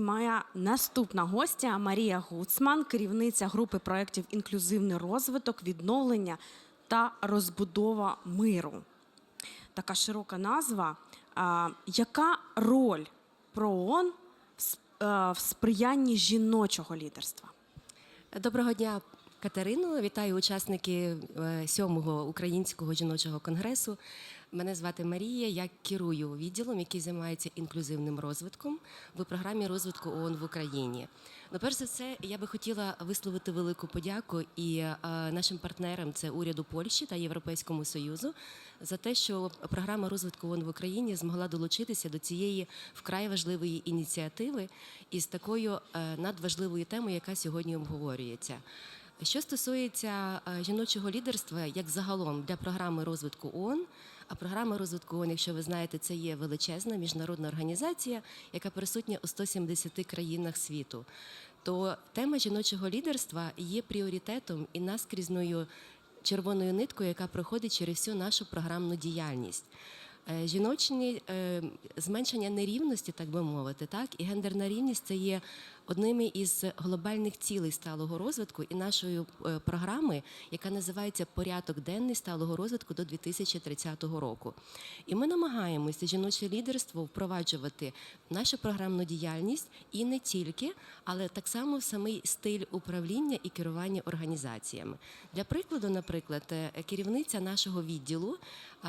Моя наступна гостя Марія Гуцман, керівниця групи проєктів Інклюзивний розвиток, відновлення та розбудова миру. Така широка назва. Яка роль ПРООН е, в сприянні жіночого лідерства? Доброго дня, Катерино. Вітаю учасники е, сьомого українського жіночого конгресу. Мене звати Марія. Я керую відділом, який займається інклюзивним розвитком в програмі розвитку ООН в Україні. Ну, перш за все, я би хотіла висловити велику подяку і е, нашим партнерам це уряду Польщі та Європейському Союзу за те, що програма розвитку ООН в Україні змогла долучитися до цієї вкрай важливої ініціативи із такою е, надважливою темою, яка сьогодні обговорюється. Що стосується е, жіночого лідерства, як загалом для програми розвитку ООН, а програма розвитку ООН, якщо ви знаєте, це є величезна міжнародна організація, яка присутня у 170 країнах світу. То тема жіночого лідерства є пріоритетом і наскрізною червоною ниткою, яка проходить через всю нашу програмну діяльність. Е, Жіночні е, зменшення нерівності, так би мовити, так і гендерна рівність це є одними із глобальних цілей сталого розвитку і нашої е, програми, яка називається Порядок денний сталого розвитку до 2030 року. І ми намагаємося жіноче лідерство впроваджувати нашу програмну діяльність і не тільки, але так само в самий стиль управління і керування організаціями. Для прикладу, наприклад, керівниця нашого відділу,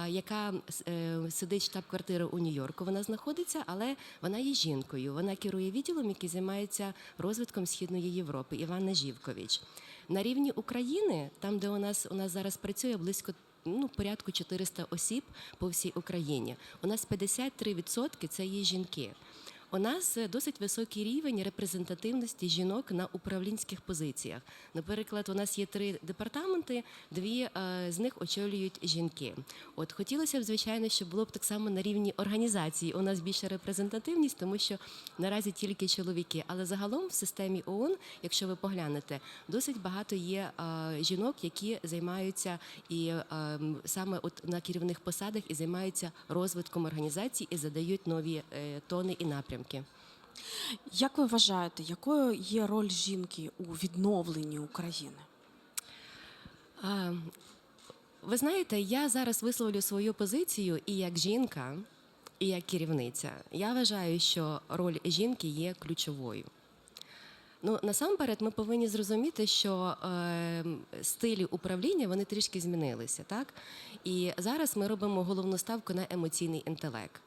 яка е, сидить штаб-квартира у Нью-Йорку, вона знаходиться, але вона є жінкою. Вона керує відділом, який займається розвитком Східної Європи. Івана Живкович. На рівні України, там, де у нас у нас зараз працює близько. Ну, порядку 400 осіб по всій Україні. У нас 53% це є жінки. У нас е, досить високий рівень репрезентативності жінок на управлінських позиціях. Наприклад, у нас є три департаменти, дві е, з них очолюють жінки. От хотілося б, звичайно, щоб було б так само на рівні організації. У нас більша репрезентативність, тому що наразі тільки чоловіки. Але загалом в системі ООН, якщо ви поглянете, досить багато є е, жінок, які займаються і саме от на керівних посадах і займаються розвитком організацій і задають нові тони і напрямки. Як ви вважаєте, якою є роль жінки у відновленні України? А, Ви знаєте, я зараз висловлю свою позицію і як жінка, і як керівниця. Я вважаю, що роль жінки є ключовою. Ну, насамперед, ми повинні зрозуміти, що е, стилі управління вони трішки змінилися, так? І зараз ми робимо головну ставку на емоційний інтелект.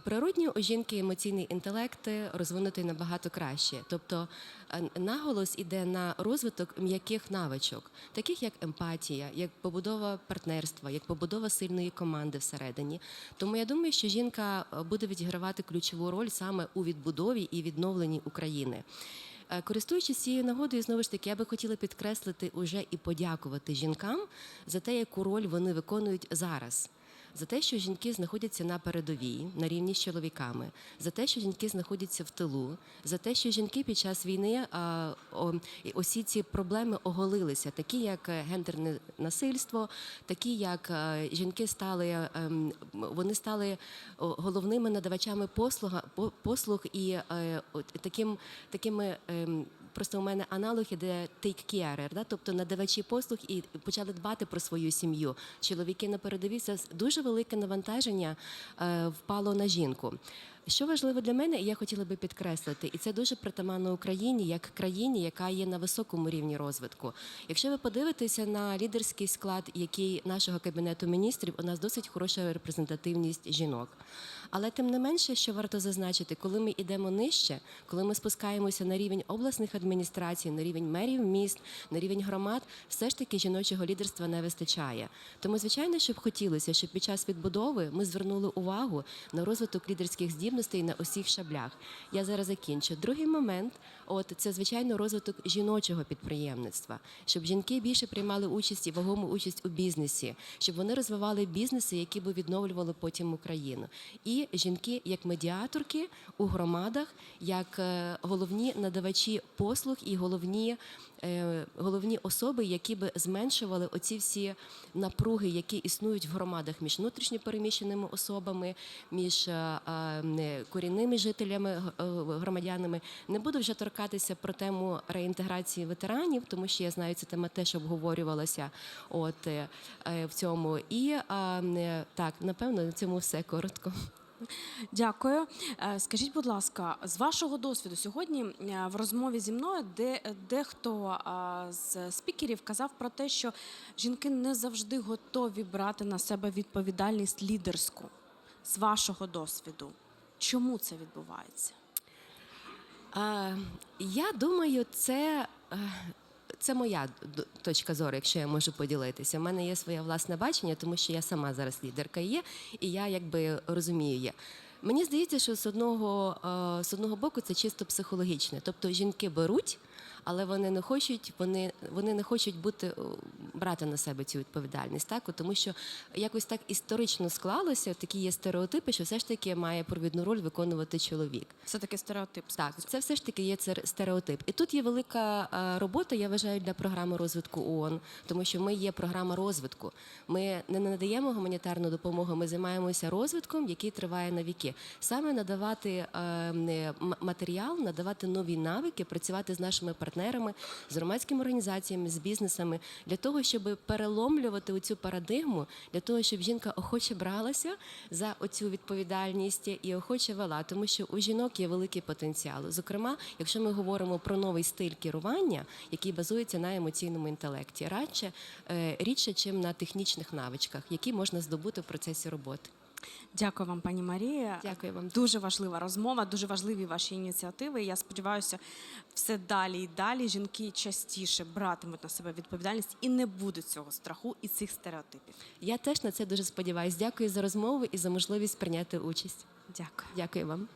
Природньо у жінки емоційний інтелект розвинутий набагато краще. Тобто е, наголос іде на розвиток м'яких навичок, таких як емпатія, як побудова партнерства, як побудова сильної команди всередині. Тому я думаю, що жінка е, буде відігравати ключову роль саме у відбудові і відновленні України. Е, Користуючись цією нагодою, знову ж таки, я би хотіла підкреслити уже і подякувати жінкам за те, яку роль вони виконують зараз. За те, що жінки знаходяться на передовій на рівні з чоловіками, за те, що жінки знаходяться в тилу, за те, що жінки під час війни а, о, усі ці проблеми оголилися, такі як е, гендерне насильство, такі як е, жінки стали ем, вони стали головними надавачами послуга по- послуг і е, таким такими. Просто у мене аналог іде take carer, да? тобто надавачі послуг і почали дбати про свою сім'ю. Чоловіки на передовій дуже велике навантаження е, впало на жінку. Що важливо для мене, і я хотіла би підкреслити, і це дуже притаманно Україні як країні, яка є на високому рівні розвитку. Якщо ви подивитеся на лідерський склад, який нашого кабінету міністрів, у нас досить хороша репрезентативність жінок. Але тим не менше, що варто зазначити, коли ми йдемо нижче, коли ми спускаємося на рівень обласних адміністрацій, на рівень мерів міст, на рівень громад, все ж таки жіночого лідерства не вистачає. Тому, звичайно, щоб хотілося, щоб під час відбудови ми звернули увагу на розвиток лідерських здібностей на усіх шаблях. Я зараз закінчу. Другий момент, от це звичайно розвиток жіночого підприємництва, щоб жінки більше приймали участь і вагому участь у бізнесі, щоб вони розвивали бізнеси, які би відновлювали потім Україну. І жінки як медіаторки у громадах, як е, головні надавачі послуг і головні. е, Головні особи, які би зменшували оці всі напруги, які існують в громадах між внутрішньо переміщеними особами, між е, корінними жителями, е, громадянами. Не буду вже торкатися про тему реінтеграції ветеранів, тому що я знаю, ця тема теж обговорювалася от, в цьому. І так, напевно, на цьому все коротко. Дякую. Е, Скажіть, будь ласка, з вашого досвіду сьогодні е, в розмові зі мною де, дехто з спікерів казав про те, що жінки не завжди готові брати на себе відповідальність лідерську. З вашого досвіду, чому це відбувається? Я думаю, це. Це моя точка зору, якщо я можу поділитися. У мене є своє власне бачення, тому що я сама зараз лідерка є, і я якби розумію є. Мені здається, що з одного, е, з одного боку це чисто психологічне. Тобто жінки беруть, але вони не хочуть, вони, вони не хочуть бути е, брати на себе цю відповідальність, так тому що якось так історично склалося, такі є стереотипи, що все ж таки має провідну роль виконувати чоловік. Це такий стереотип. Так, це все ж таки є цер- стереотип. І тут є велика е, робота, я вважаю, для програми розвитку ООН, тому що ми є програма розвитку. Ми не надаємо гуманітарну допомогу, ми займаємося розвитком, який триває на віки. Саме надавати е, матеріал, надавати нові навики, працювати з нашими партнерами, з громадськими організаціями, з бізнесами для того, щоб переломлювати оцю парадигму, для того, щоб жінка охоче бралася за оцю відповідальність і охоче вела, тому що у жінок є великий потенціал. Зокрема, якщо ми говоримо про новий стиль керування, який базується на емоційному інтелекті, радше е, рідше, чим на технічних навичках, які можна здобути в процесі роботи. Дякую вам, пані Марія. Дякую вам. Дуже важлива розмова, дуже важливі ваші ініціативи. Я сподіваюся, все далі і далі жінки частіше братимуть на себе відповідальність і не буде цього страху і цих стереотипів. Я теж на це дуже сподіваюся. Дякую за розмову і за можливість прийняти участь. Дякую. Дякую вам.